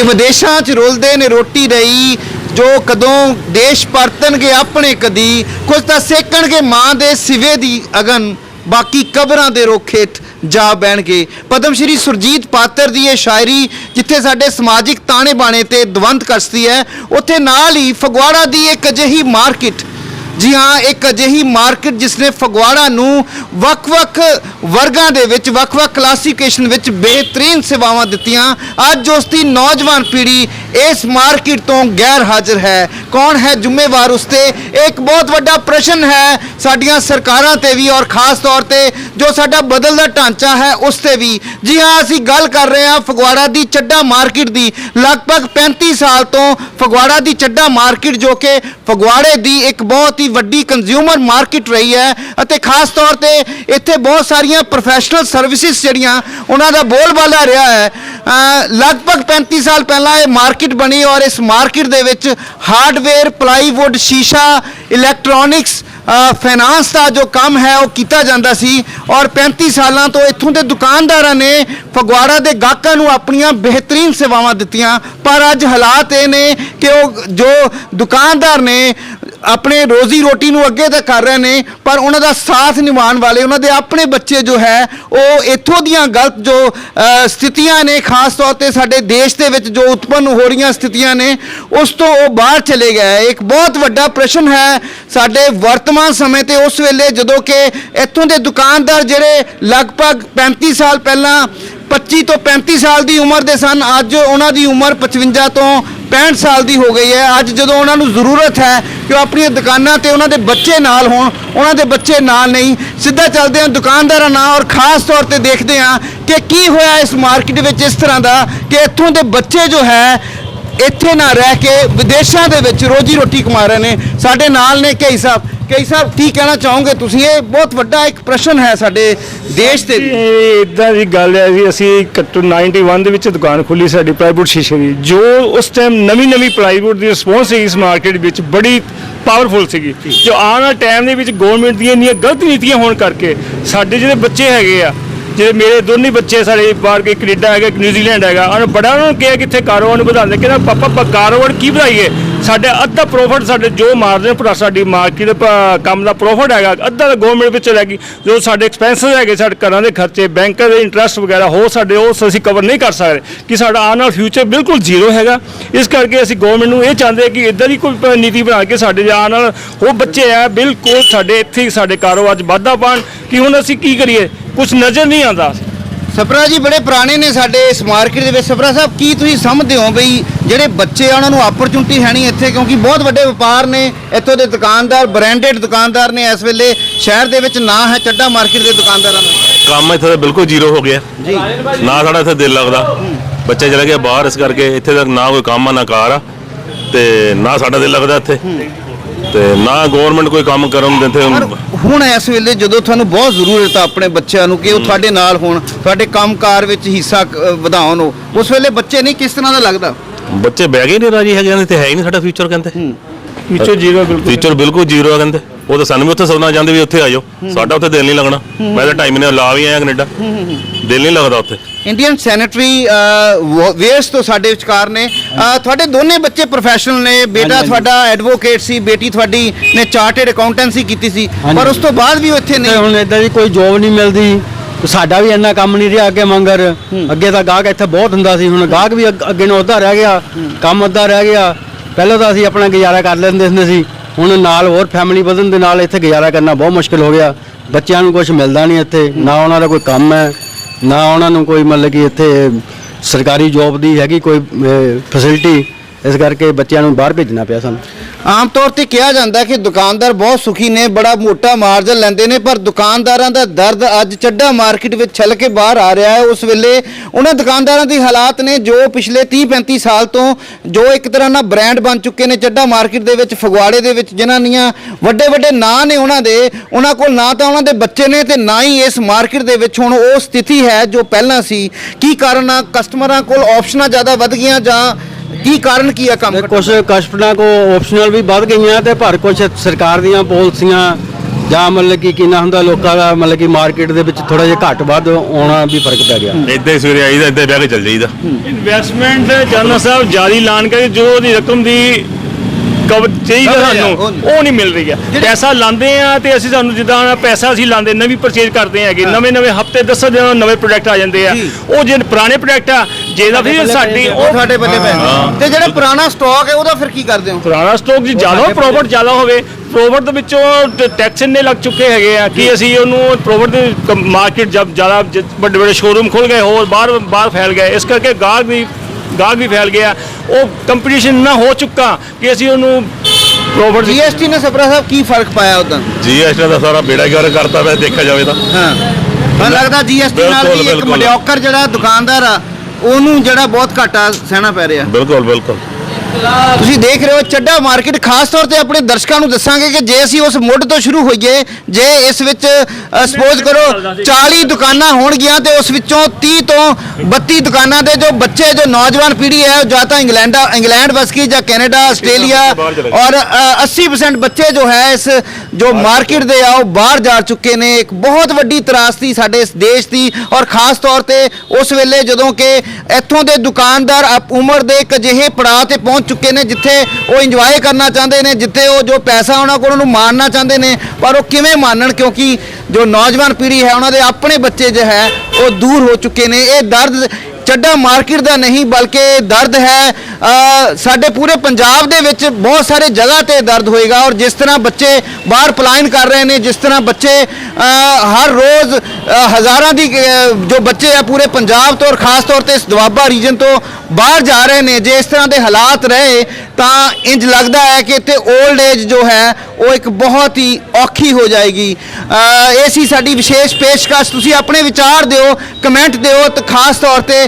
ਇਹ ਵਿਦੇਸ਼ਾਂ 'ਚ ਰੁਲਦੇ ਨੇ ਰੋਟੀ ਰਹੀ ਜੋ ਕਦੋਂ ਦੇਸ਼ ਪਰਤਣਗੇ ਆਪਣੇ ਕਦੀ ਕੁਝ ਤਾਂ ਸੇਕਣਗੇ ਮਾਂ ਦੇ ਸਿਵੇ ਦੀ ਅਗਨ, ਬਾਕੀ ਕਬਰਾਂ ਦੇ ਰੋਖੇਟ ਜਾ ਬਹਿਣਗੇ। ਪਦਮ ਸ਼੍ਰੀ ਸੁਰਜੀਤ ਪਾਤਰ ਦੀ ਇਹ ਸ਼ਾਇਰੀ, ਜਿੱਥੇ ਸਾਡੇ ਸਮਾਜਿਕ ਤਾਣੇ ਬਾਣੇ ਤੇ ਦਵੰਦ ਕੱਸਦੀ ਹੈ, ਉੱਥੇ ਨਾਲ ਹੀ ਫਗਵਾੜਾ ਦੀ ਇੱਕ ਅਜਿਹੀ ਮਾਰਕੀਟ ਜੀ ਹਾਂ, ਇੱਕ ਅਜਿਹੀ ਮਾਰਕੀਟ ਜਿਸ ਨੇ ਫਗਵਾੜਾ ਨੂੰ ਵੱਖ-ਵੱਖ ਵਰਗਾਂ ਦੇ ਵਿੱਚ, ਵੱਖ-ਵੱਖ ਕਲਾਸੀਫਿਕੇਸ਼ਨ ਵਿੱਚ ਬਿਹਤਰੀਨ ਸੇਵਾਵਾਂ ਦਿੱਤੀਆਂ। ਅੱਜ ਉਸ ਦੀ ਨੌਜਵਾਨ ਪੀੜ੍ਹੀ ਇਸ ਮਾਰਕੀਟ ਤੋਂ ਗੈਰ ਹਾਜ਼ਰ ਹੈ। ਕੌਣ ਹੈ ਜ਼ਿੰਮੇਵਾਰ ਉਸ ਤੇ? ਇੱਕ ਬਹੁਤ ਵੱਡਾ ਪ੍ਰਸ਼ਨ ਹੈ ਸਾਡੀਆਂ ਸਰਕਾਰਾਂ ਤੇ ਵੀ ਔਰ ਖਾਸ ਤੌਰ ਤੇ ਜੋ ਸਾਡਾ ਬਦਲਦਾ ਢਾਂਚਾ ਹੈ ਉਸ ਤੇ ਵੀ। ਜੀ ਹਾਂ, ਅਸੀਂ ਗੱਲ ਕਰ ਰਹੇ ਹਾਂ ਫਗਵਾੜਾ ਦੀ ਚੱਡਾ ਮਾਰਕੀਟ ਦੀ। ਲਗਭਗ 35 ਸਾਲ ਤੋਂ ਫਗਵਾੜਾ ਦੀ ਚੱਡਾ ਮਾਰਕੀਟ ਜੋ ਕਿ ਫਗਵਾੜੇ ਦੀ ਇੱਕ ਬਹੁਤ ਹੀ ਵੱਡੀ ਕੰਜ਼ਿਊਮਰ ਮਾਰਕੀਟ ਰਹੀ ਹੈ ਅਤੇ ਖਾਸ ਤੌਰ ਤੇ ਇੱਥੇ ਬਹੁਤ ਸਾਰੀਆਂ ਪ੍ਰੋਫੈਸ਼ਨਲ ਸਰਵਿਸਿਜ਼ ਜਿਹੜੀਆਂ, ਉਹਨਾਂ ਦਾ ਬੋਲਬਾਲਾ ਰਿਹਾ ਹੈ। ਲਗਭਗ 35 ਸਾਲ ਪਹਿਲਾਂ ਇਹ ਮਾਰਕੀਟ ਬਣੀ ਔਰ ਇਸ ਮਾਰਕੀਟ ਦੇ ਵਿੱਚ ਹਾਰਡਵੇਅਰ ਪਲਾਈਵੁੱਡ ਸ਼ੀਸ਼ਾ ਇਲੈਕਟ੍ਰੋਨਿਕਸ ਫਾਈਨਾਂਸ ਦਾ ਜੋ ਕੰਮ ਹੈ ਉਹ ਕੀਤਾ ਜਾਂਦਾ ਸੀ ਔਰ 35 ਸਾਲਾਂ ਤੋਂ ਇੱਥੋਂ ਦੇ ਦੁਕਾਨਦਾਰਾਂ ਨੇ ਫਗਵਾੜਾ ਦੇ ਗਾਹਕਾਂ ਨੂੰ ਆਪਣੀਆਂ ਬਿਹਤਰੀਨ ਸੇਵਾਵਾਂ ਦਿੱਤੀਆਂ। ਪਰ ਅੱਜ ਹਾਲਾਤ ਇਹ ਨੇ ਕਿ ਉਹ ਜੋ ਦੁਕਾਨਦਾਰ ਨੇ ਆਪਣੇ ਰੋਜ਼ੀ ਰੋਟੀ ਨੂੰ ਅੱਗੇ ਤਾਂ ਕਰ ਰਹੇ ਨੇ, ਪਰ ਉਹਨਾਂ ਦਾ ਸਾਥ ਨਿਭਾਉਣ ਵਾਲੇ, ਉਹਨਾਂ ਦੇ ਆਪਣੇ ਬੱਚੇ ਜੋ ਹੈ, ਉਹ ਇੱਥੋਂ ਦੀਆਂ ਗਲਤ ਜੋ ਸਥਿਤੀਆਂ ਨੇ, ਖਾਸ ਤੌਰ ਤੇ ਸਾਡੇ ਦੇਸ਼ ਦੇ ਵਿੱਚ ਜੋ ਉਤਪੰਨ ਹੋ ਰਹੀਆਂ ਸਥਿਤੀਆਂ ਨੇ, ਉਸ ਤੋਂ ਉਹ ਬਾਹਰ ਚਲੇ ਗਏ ਹੈ। ਇੱਕ ਬਹੁਤ ਵੱਡਾ ਪ੍ਰਸ਼ਨ ਹੈ ਸਾਡੇ ਵਰਤਮਾਨ ਸਮੇਂ ਤੇ ਉਸ ਵੇਲੇ ਜਦੋਂ ਕਿ ਇੱਥੋਂ ਦੇ ਦੁਕਾਨਦਾਰ ਜਿਹੜੇ ਲਗਭਗ 35 ਸਾਲ ਪਹਿਲਾਂ 25 ਤੋਂ 35 ਸਾਲ ਦੀ ਉਮਰ ਦੇ ਸਨ। ਅੱਜ ਉਹਨਾਂ ਦੀ ਉਮਰ 55 ਤੋਂ 65 ਸਾਲ ਦੀ ਹੋ ਗਈ ਹੈ। ਅੱਜ ਜਦੋਂ ਉਹਨਾਂ ਨੂੰ ਜ਼ਰੂਰਤ ਹੈ ਕਿ ਉਹ ਆਪਣੀਆਂ ਦੁਕਾਨਾਂ ਤੇ ਉਹਨਾਂ ਦੇ ਬੱਚੇ ਨਾਲ ਹੋਣ, ਉਹਨਾਂ ਦੇ ਬੱਚੇ ਨਾਲ ਨਹੀਂ, ਸਿੱਧਾ ਚੱਲਦੇ ਹਾਂ, ਦੁਕਾਨਦਾਰਾਂ ਨਾਲ ਔਰ ਖਾਸ ਤੌਰ ਤੇ ਦੇਖਦੇ ਹਾਂ ਕਿ ਕੀ ਹੋਇਆ ਇਸ ਮਾਰਕੀਟ ਵਿੱਚ ਇਸ ਤਰ੍ਹਾਂ ਦਾ ਕਿ ਇੱਥੋਂ ਦੇ ਬੱਚੇ ਜੋ ਹੈ, ਇੱਥੇ ਨਾ ਰਹਿ ਕੇ ਵਿਦੇਸ਼ਾਂ ਦੇ ਵਿੱਚ ਰੋਜੀ ਰੋਟੀ ਕਮਾ ਰਹੇ ਨੇ। ਸਾਡੇ ਨਾਲ ਨੇ ਕਈ ਸਾਹਿਬ। ਕਈ ਸਾਹਿਬ, ਕੀ ਕਹਿਣਾ ਚਾਹੋਗੇ ਤੁਸੀਂ ਇਹ ਬਹੁਤ ਵੱਡਾ ਇੱਕ ਪ੍ਰਸ਼ਨ ਹੈ ਸਾਡੇ ਦੇਸ਼ ਤੇ ਵੀ। ਇਹ ਇਦਾਂ ਦੀ ਗੱਲ ਹੈ ਵੀ ਅਸੀਂ ਕੱਟੂ 91 ਦੇ ਵਿੱਚ ਦੁਕਾਨ ਖੋਲੀ ਸਾਡੀ ਪਲਾਈਵੁੱਡ ਸ਼ੀਸ਼ੇ ਦੀ, ਜੋ ਉਸ ਟਾਈਮ ਨਵੀਂ ਨਵੀਂ ਪਲਾਈਵੁੱਡ ਦੀ ਰਿਸਪੌਂਸ ਸੀ ਇਸ ਮਾਰਕੀਟ ਵਿੱਚ, ਬੜੀ ਪਾਵਰਫੁਲ ਸੀਗੀ ਜੋ ਆਉਣ ਵਾਲੇ ਟਾਈਮ ਦੇ ਵਿੱਚ ਗਵਰਨਮੈਂਟ ਦੀਆਂ ਇੰਨੀਆਂ ਗਲਤ ਨੀਤੀਆਂ ਹੋਣ ਕਰਕੇ ਸਾਡੇ ਜਿਹੜੇ ਬੱਚੇ ਹੈਗੇ ਆ ਜਿਹੜੇ ਮੇਰੇ ਦੋਨੇ ਬੱਚੇ ਸਾਡੇ ਬਾਹਰ ਕੇ ਕੈਨੇਡਾ ਹੈਗਾ, ਇੱਕ ਨਿਊਜ਼ੀਲੈਂਡ ਹੈਗਾ, ਉਹਨਾਂ ਬੜਾ ਉਹਨਾਂ ਨੂੰ ਕਿਹਾ ਕਿ ਇੱਥੇ ਕਾਰੋਬਾਰ ਨੂੰ ਵਧਾਉਂਦੇ, ਕਹਿੰਦਾ, ਪਾਪਾ, ਆਪਾਂ ਕਾਰੋਬਾਰ ਕੀ ਵਧਾਈਏ? ਸਾਡੇ ਅੱਧਾ ਪ੍ਰੋਫਿਟ ਸਾਡੇ ਜੋ ਮਾਰਦੇ ਪਰ ਸਾਡੀ ਮਾਰਕੀਟ ਕੰਮ ਦਾ ਪ੍ਰੋਫਿਟ ਹੈਗਾ, ਅੱਧਾ ਤਾਂ ਗਵਰਨਮੈਂਟ ਵਿੱਚ ਲੈ ਗਈ। ਜੋ ਸਾਡੇ ਐਕਸਪੈਂਸਸ ਹੈਗੇ, ਸਾਡੇ ਘਰਾਂ ਦੇ ਖਰਚੇ ਬੈਂਕਾਂ ਦੇ ਇੰਟਰਸਟ ਵਗੈਰਾ ਹੋ ਸਾਡੇ, ਉਹ ਅਸੀਂ ਕਵਰ ਨਹੀਂ ਕਰ ਸਕਦੇ। ਕਿ ਸਾਡਾ ਆਉਣ ਵਾਲਾ ਫਿਊਚਰ ਬਿਲਕੁਲ ਜ਼ੀਰੋ ਹੈਗਾ। ਇਸ ਕਰਕੇ ਅਸੀਂ ਗਵਰਨਮੈਂਟ ਨੂੰ ਇਹ ਚਾਹੁੰਦੇ ਕਿ ਇਦਾਂ ਦੀ ਕੋਈ ਨੀਤੀ ਬਣਾ ਕੇ ਸਾਡੇ ਆਉਣ ਨਾਲ ਉਹ ਬੱਚੇ ਆ ਬਿਲਕੁਲ ਸਾਡੇ ਇੱਥੇ ਹੀ ਸਾਡੇ ਕਾਰੋਬਾਰ 'ਚ ਵਾਧਾ ਪਾਉਣ। ਕਿ ਹੁਣ ਅਸੀਂ ਕੀ ਕਰੀਏ? ਕੁਝ ਨਜ਼ਰ ਨਹੀਂ ਆਉਂਦਾ। ਸਪਰਾ ਜੀ ਬੜੇ ਪੁਰਾਣੇ ਨੇ ਸਾਡੇ ਇਸ ਮਾਰਕੀਟ ਦੇ ਵਿੱਚ। ਸਪਰਾ ਸਾਹਿਬ ਕੀ ਤੁਸੀਂ ਸਮਝਦੇ ਹੋ ਬਈ ਜਿਹੜੇ ਬੱਚੇ ਆ ਉਹਨਾਂ ਨੂੰ ਆਪਰਚੁਨਿਟੀ ਹੈ ਨਹੀਂ ਇੱਥੇ? ਕਿਉਂਕਿ ਬਹੁਤ ਵੱਡੇ ਵਪਾਰ ਨੇ। ਇੱਥੋਂ ਦੇ ਦੁਕਾਨਦਾਰ ਬ੍ਰਾਂਡਡ ਦੁਕਾਨਦਾਰ ਨੇ ਇਸ ਵੇਲੇ। ਸ਼ਹਿਰ ਦੇ ਵਿੱਚ ਨਾਂ ਹੈ ਚੱਡਾ ਮਾਰਕੀਟ ਦੇ ਦੁਕਾਨਦਾਰਾਂ ਦਾ। ਕੰਮ ਇੱਥੇ ਤਾਂ ਬਿਲਕੁਲ ਜ਼ੀਰੋ ਹੋ ਗਿਆ। ਜੀ। ਨਾ ਸਾਡਾ ਇੱਥੇ ਦਿਲ ਲੱਗਦਾ। ਬੱਚੇ ਚਲੇ ਗਏ ਬਾਹਰ ਇਸ ਕਰਕੇ ਇੱਥੇ ਤੱਕ ਨਾ ਕੋਈ ਕੰਮ ਆ ਨਾ ਕਾਰ ਆ। ਤੇ ਨਾ ਸਾਡਾ ਦਿਲ ਲੱਗਦਾ ਇੱਥੇ। ਤੇ ਨਾ ਗਵਰਨਮੈਂਟ ਕੋਈ ਕੰਮ ਕਰਨ ਦਿੰਦੇ ਹੁਣ ਇਸ ਵੇਲੇ ਜਦੋਂ ਤੁਹਾਨੂੰ ਬਹੁਤ ਜ਼ਰੂਰਤ ਆ ਆਪਣੇ ਬੱਚਿਆਂ ਨੂੰ ਕਿ ਉਹ ਤੁਹਾਡੇ ਨਾਲ ਹੋਣ ਤੁਹਾਡੇ ਕੰਮਕਾਰ ਵਿੱਚ ਹਿੱਸਾ ਅ, ਵਧਾਉਣ ਉਹ ਉਸ ਵੇਲੇ ਬੱਚੇ ਨਹੀਂ ਕਿਸ ਤਰ੍ਹਾਂ ਦਾ ਲੱਗਦਾ? ਬੱਚੇ ਬਹਿ ਗਏ ਨਹੀਂ ਰਾਜੀ ਹੈਗੇ ਤੇ ਹੈ ਹੀ ਨਹੀਂ ਸਾਡਾ ਫਿਊਚਰ ਕਹਿੰਦੇ। ਫਿਊਚਰ ਜ਼ੀਰੋ ਬਿਲਕੁਲ। ਫਿਊਚਰ ਬਿਲਕੁਲ ਜ਼ੀਰੋ ਆ ਕਹਿੰਦੇ। ਉਹ ਤਾਂ ਸਾਨੂੰ ਵੀ ਉੱਥੇ ਸੌਣਾ ਜਾਂਦੇ ਵੀ ਉੱਥੇ ਆ ਜਾਓ ਸਾਡਾ ਉੱਥੇ ਦਿਲ ਨਹੀਂ ਲੱਗਣਾ। ਮੈਂ ਤਾਂ ਟਾਈਮ ਨੇ ਲਾ ਵੀ ਆਇਆ ਕੈਨੇਡਾ। ਦਿਲ ਨਹੀਂ ਲੱਗਦਾ ਉੱਥੇ। ਇੰਡੀਅਨ ਸੈਨੇਟਰੀ ਵੇਅਰਸ ਤੋਂ ਸਾਡੇ ਵਿਚਕਾਰ ਨੇ। ਤੁਹਾਡੇ ਦੋਨੇ ਬੱਚੇ ਪ੍ਰੋਫੈਸ਼ਨਲ ਨੇ। ਬੇਟਾ ਤੁਹਾਡਾ ਐਡਵੋਕੇਟ ਸੀ ਬੇਟੀ ਤੁਹਾਡੀ ਨੇ ਚਾਰਟਰਡ ਅਕਾਊਂਟੈਂਸੀ ਕੀਤੀ ਸੀ। ਪਰ ਉਸ ਤੋਂ ਬਾਅਦ ਵੀ ਉਹ ਇੱਥੇ ਤੇ ਨਹੀਂ। ਹੁਣ ਇਦਾਂ ਦੀ ਕੋਈ ਜੋਬ ਨਹੀਂ ਮਿਲਦੀ। ਤੇ ਸਾਡਾ ਵੀ ਇੰਨਾ ਕੰਮ ਨਹੀਂ ਰਿਹਾ ਅੱਗੇ ਮੰਗਰ। ਅੱਗੇ ਤਾਂ ਗਾਹਕ ਇੱਥੇ ਬਹੁਤ ਹੁੰਦਾ ਸੀ। ਹੁਣ ਗਾਹਕ ਵੀ ਅੱਗ- ਅੱਗੇ ਨੂੰ ਅੱਧਾ ਰਹਿ ਗਿਆ। ਕੰਮ ਅੱਧਾ ਰਹਿ ਗਿਆ। ਪਹਿਲਾਂ ਤਾਂ ਅਸੀਂ ਆਪਣਾ ਗੁਜ਼ਾਰਾ ਕਰ ਲੈਂਦੇ ਹੁੰਦੇ ਸੀ। ਹੁਣ ਨਾਲ ਹੋਰ ਫੈਮਿਲੀ ਵਧਣ ਦੇ ਨਾਲ ਇੱਥੇ ਗੁਜ਼ਾਰਾ ਕਰਨਾ ਬਹੁਤ ਮੁਸ਼ਕਲ ਹੋ ਗਿਆ। ਬੱਚਿਆਂ ਨੂੰ ਕੁਝ ਮਿਲਦਾ ਨਹੀਂ ਇੱਥੇ। ਨਾ ਉਹਨਾਂ ਦਾ ਕੋਈ ਕੰਮ ਹੈ। ਨਾ ਉਹਨਾਂ ਨੂੰ ਕੋਈ ਮਤਲਬ ਕਿ ਇੱਥੇ ਸਰਕਾਰੀ ਜੋਬ ਦੀ ਹੈਗੀ ਕੋਈ ਫੈਸਿਲਿਟੀ ਇਸ ਕਰਕੇ ਬੱਚਿਆਂ ਨੂੰ ਬਾਹਰ ਭੇਜਣਾ ਪਿਆ ਸਾਨੂੰ। ਆਮ ਤੌਰ ਤੇ ਕਿਹਾ ਜਾਂਦਾ ਕਿ ਦੁਕਾਨਦਾਰ ਬਹੁਤ ਸੁਖੀ ਨੇ, ਬੜਾ ਮੋਟਾ ਮਾਰਜਨ ਲੈਂਦੇ ਨੇ, ਪਰ ਦੁਕਾਨਦਾਰਾਂ ਦਾ ਦਰਦ ਅੱਜ ਚੱਡਾ ਮਾਰਕੀਟ ਵਿੱਚ ਛਲ ਕੇ ਬਾਹਰ ਆ ਰਿਹਾ ਹੈ। ਉਸ ਵੇਲੇ ਉਹਨਾਂ ਦੁਕਾਨਦਾਰਾਂ ਦੀ ਹਾਲਾਤ ਨੇ ਜੋ ਪਿਛਲੇ 30 35 ਸਾਲ ਤੋਂ ਜੋ ਇੱਕ ਤਰ੍ਹਾਂ ਨਾਲ ਬ੍ਰਾਂਡ ਬਣ ਚੁੱਕੇ ਨੇ ਚੱਡਾ ਮਾਰਕੀਟ ਦੇ ਵਿੱਚ, ਫਗਵਾੜੇ ਦੇ ਵਿੱਚ, ਜਿਨ੍ਹਾਂ ਦੀਆਂ ਵੱਡੇ ਵੱਡੇ ਨਾਂ ਨੇ ਉਹਨਾਂ ਦੇ, ਉਹਨਾਂ ਕੋਲ ਨਾ ਤਾਂ ਉਹਨਾਂ ਦੇ ਬੱਚੇ ਨੇ ਤੇ ਨਾ ਹੀ ਇਸ ਮਾਰਕੀਟ ਦੇ ਵਿੱਚ ਹੁਣ ਉਹ ਸਥਿਤੀ ਹੈ ਜੋ ਪਹਿਲਾਂ ਸੀ। ਕੀ ਕਾਰਨ ਆ? ਕਸਟਮਰਾਂ ਕੋਲ ਆਪਸ਼ਨਾਂ ਜ਼ਿਆਦਾ ਵੱਧ ਗਈਆਂ ਜਾਂ ਕੀ ਕਾਰਨ ਕੀ ਆ ਕੰਮ ਤੇ ਕੁਝ ਕਸਟਮਰਾਂ ਕੋ ਆਪਸ਼ਨਲ ਵੀ ਵੱਧ ਗਈਆਂ ਤੇ ਪਰ ਕੁਝ ਸਰਕਾਰ ਦੀਆਂ ਪਾਲਿਸੀਆਂ ਜਾਂ ਮਤਲਬ ਕਿ ਕਿੰਨਾ ਹੁੰਦਾ ਲੋਕਾਂ ਦਾ ਮਤਲਬ ਕਿ ਮਾਰਕੀਟ ਦੇ ਵਿੱਚ ਥੋੜਾ ਜਿਹਾ ਘੱਟ ਵੱਧ ਆਉਣਾ ਵੀ ਫ਼ਰਕ ਪੈ ਗਿਆ। ਇੱਦਾਂ ਹੀ ਸਵੇਰੇ ਆਈਦਾ ਇੱਦਾਂ ਹੀ ਬਹਿ ਕੇ ਚੱਲ ਜਾਈਦਾ। ਇਨਵੈਸਟਮੈਂਟ ਜਨਰਲ ਸਾਹਿਬ ਜਾਰੀ ਐਲਾਨ ਕਰਕੇ ਜੋ ਉਹਦੀ ਰਕਮ ਦੀ ਕਵਰ ਚਾਹੀਦਾ ਸਾਨੂੰ ਉਹ ਨਹੀਂ। ਮਿਲ ਰਹੀ ਹੈ ਪੈਸਾ ਲਾਉਂਦੇ ਆ ਤੇ ਅਸੀਂ ਸਾਨੂੰ ਜਿੱਦਾਂ ਪੈਸਾ ਅਸੀਂ ਲਾਉਂਦੇ ਨਵੀਂ ਪਰਚੇਜ ਕਰਦੇ ਹੈਗੇ ਨਵੇਂ ਨਵੇਂ ਹਫ਼ਤੇ 10 ਦਿਨ ਨਵੇਂ ਪ੍ਰੋਡਕਟ ਆ ਜਾਂਦੇ ਆ। ਉਹ ਜਿਹੜੇ ਪੁਰਾਣੇ ਪ੍ਰੋਡਕਟ ਆ ਜਿਹਦਾ ਫਿਰ ਸਾਡੀ ਉਹ ਤੁਹਾਡੇ ਬੱਲੇ ਪੈ ਤੇ ਜਿਹੜਾ ਪੁਰਾਣਾ ਸਟਾਕ ਹੈ ਉਹਦਾ ਫਿਰ ਕੀ ਕਰਦੇ ਹੋ? ਪੁਰਾਣਾ ਸਟਾਕ ਜੀ ਜ਼ਿਆਦਾ ਪ੍ਰੋਫਿਟ ਜ਼ਿਆਦਾ ਹੋਵੇ। ਪ੍ਰੋਫਿਟ ਦੇ ਵਿੱਚੋਂ ਟੈਕਸ ਇੰਨੇ ਲੱਗ ਚੁੱਕੇ ਹੈਗੇ ਆ ਕਿ ਅਸੀਂ ਉਹਨੂੰ ਪ੍ਰੋਫਿਟ ਦੇ ਮਾਰਕੀਟ ਜਬ ਜ਼ਿਆਦਾ ਵੱਡੇ ਵੱਡੇ ਸ਼ੋਰੂਮ ਖੁੱਲ ਗਏ ਹੋਰ ਬਾਹਰ ਬਾਹਰ ਫੈਲ ਗਏ। ਇਸ ਕਰਕੇ ਗਾਹਕ ਵੀ ਗਾਹਕ ਵੀ ਫੈਲ ਗਿਆ। ਉਹ ਕੰਪੀਟੀਸ਼ਨ ਨਾ ਹੋ ਚੁੱਕਾ ਕਿ ਅਸੀਂ ਉਹਨੂੰ ਪ੍ਰੋਫਿਟ ਜੀਐਸਟੀ ਨੇ ਸਪਰਾ ਸਾਹਿਬ ਕੀ ਫ਼ਰਕ ਪਾਇਆ ਉਦੋਂ ਜੀਐਸਟੀ ਦਾ ਸਾਰਾ ਬੇੜਾ ਗਰ ਕਰਤਾ ਵੈ ਦੇਖਿਆ ਜਾਵੇ ਤਾਂ। ਹਾਂ। ਮੈਨੂੰ ਲੱਗਦਾ ਜੀਐਸਟੀ ਨਾਲ ਵੀ ਇੱਕ। ਮਡਿਓਕਰ ਜਿਹੜਾ ਦੁਕਾਨਦਾਰ ਆ ਉਹਨੂੰ ਜਿਹੜਾ ਬਹੁਤ ਘਾਟਾ ਸਹਿਣਾ ਪੈ ਰਿਹਾ। ਬਿਲਕੁਲ ਬਿਲਕੁਲ। ਤੁਸੀਂ ਦੇਖ ਰਹੇ ਹੋ ਚੱਡਾ ਮਾਰਕੀਟ ਖਾਸ ਤੌਰ ਤੇ ਆਪਣੇ ਦਰਸ਼ਕਾਂ ਨੂੰ ਦੱਸਾਂਗੇ ਕਿ ਜੇ ਅਸੀਂ ਉਸ ਮੁੱਢ ਤੋਂ ਸ਼ੁਰੂ ਹੋਈਏ ਜੇ ਇਸ ਵਿੱਚ ਸਪੋਜ਼ ਕਰੋ 40 ਦੁਕਾਨਾਂ ਹੋਣਗੀਆਂ ਤੇ ਉਸ ਵਿੱਚੋਂ 30 ਤੋਂ 32 ਦੁਕਾਨਾਂ ਦੇ ਜੋ ਬੱਚੇ ਜੋ ਨੌਜਵਾਨ ਪੀੜ੍ਹੀ ਹੈ ਉਹ ਜਾਂ ਤਾਂ ਇੰਗਲੈਂਡ ਇੰਗਲੈਂਡ ਵਸ ਗਈ ਜਾਂ ਕੈਨੇਡਾ ਆਸਟ੍ਰੇਲੀਆ। ਔਰ ਅ, 80% ਬੱਚੇ ਜੋ ਹੈ ਇਸ ਜੋ ਮਾਰਕੀਟ ਦੇ ਆ ਉਹ ਬਾਹਰ ਜਾ ਚੁੱਕੇ ਨੇ ਇੱਕ ਬਹੁਤ ਵੱਡੀ ਤਰਾਸਦੀ ਸਾਡੇ ਇਸ ਦੇਸ਼ ਦੀ ਔਰ ਖਾਸ ਤੌਰ ਤੇ ਉਸ ਵੇਲੇ ਜਦੋਂ ਕਿ ਇੱਥੋਂ ਦੇ ਦੁਕਾਨਦਾਰ ਉਮਰ ਦੇ ਇੱਕ ਅਜਿਹੇ ਪੜਾਅ ਤੇ ਪਹੁੰਚ ਚੁੱਕੇ ਨੇ, ਜਿੱਥੇ ਉਹ ਇੰਜੋਏ ਕਰਨਾ ਚਾਹੁੰਦੇ ਨੇ, ਜਿੱਥੇ ਉਹ ਜੋ ਪੈਸਾ ਉਹਨਾਂ ਕੋਲ, ਉਹਨੂੰ ਮਾਣਨਾ ਚਾਹੁੰਦੇ ਨੇ, ਪਰ ਉਹ ਕਿਵੇਂ ਮਾਣਨ ਕਿਉਂਕਿ ਜੋ ਨੌਜਵਾਨ ਪੀੜ੍ਹੀ ਹੈ, ਉਹਨਾਂ ਦੇ ਆਪਣੇ ਬੱਚੇ ਜੋ ਹੈ, ਉਹ ਦੂਰ ਹੋ ਚੁੱਕੇ ਨੇ। ਇਹ ਦਰਦ, ਚੱਡਾ ਮਾਰਕੀਟ ਦਾ ਨਹੀਂ, ਬਲਕਿ ਦਰਦ ਹੈ ਸਾਡੇ ਪੂਰੇ ਪੰਜਾਬ ਦੇ ਵਿੱਚ ਬਹੁਤ ਸਾਰੇ ਜਗ੍ਹਾ ਤੇ ਦਰਦ ਹੋਏਗਾ ਔਰ ਜਿਸ ਤਰ੍ਹਾਂ ਬੱਚੇ ਬਾਹਰ ਪਲਾਇਨ ਕਰ ਰਹੇ ਨੇ, ਜਿਸ ਤਰ੍ਹਾਂ ਬੱਚੇ ਹਰ ਰੋਜ਼ ਹਜ਼ਾਰਾਂ ਦੀ ਜੋ ਬੱਚੇ ਆ ਪੂਰੇ ਪੰਜਾਬ ਤੋਂ ਔਰ ਖਾਸ ਤੌਰ ਤੇ ਇਸ ਦੁਆਬਾ ਰੀਜਨ ਤੋਂ ਬਾਹਰ ਜਾ ਰਹੇ ਨੇ, ਜੇ ਇਸ ਤਰ੍ਹਾਂ ਦੇ ਹਾਲਾਤ ਰਹੇ ਤਾਂ ਇੰਜ ਲੱਗਦਾ ਹੈ ਕਿ ਇੱਥੇ 올ਡ ਏਜ ਜੋ ਹੈ, ਉਹ ਇੱਕ ਬਹੁਤ ਹੀ ਔਖੀ ਹੋ ਜਾਏਗੀ। ਇਹ ਸੀ ਸਾਡੀ ਵਿਸ਼ੇਸ਼ ਪੇਸ਼ਕਸ਼। ਤੁਸੀਂ ਆਪਣੇ ਵਿਚਾਰ ਦਿਓ, ਕਮੈਂਟ ਦਿਓ ਤੇ ਖਾਸ ਤੌਰ ਤੇ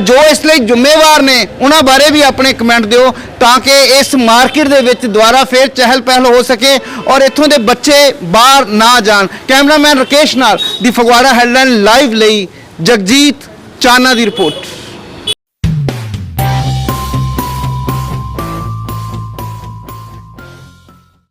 ਜੋ ਇਸ ਲਈ ਜ਼ਿੰਮੇਵਾਰ ਨੇ, ਉਹਨਾਂ ਬਾਰੇ ਵੀ ਆਪਣੇ ਕਮੈਂਟ ਦਿਓ ਤਾਂ ਕਿ ਇਸ ਮਾਰਕੀਟ ਦੇ ਵਿੱਚ ਦੁਬਾਰਾ ਫੇਰ ਚਹਿਲ ਪਹਿਲ ਹੋ ਸਕੇ ਔਰ ਇੱਥੋਂ ਦੇ ਬੱਚੇ ਬਾਹਰ ਨਾ ਜਾਣ। ਕੈਮਰਾਮੈਨ ਰਕੇਸ਼ ਨਾਲ ਦੀ ਫਗਵਾੜਾ ਹੈਡਲਾਈਨ ਲਾਈਵ ਲਈ ਜਗਜੀਤ ਚਾਨਾ ਦੀ ਰਿਪੋਰਟ।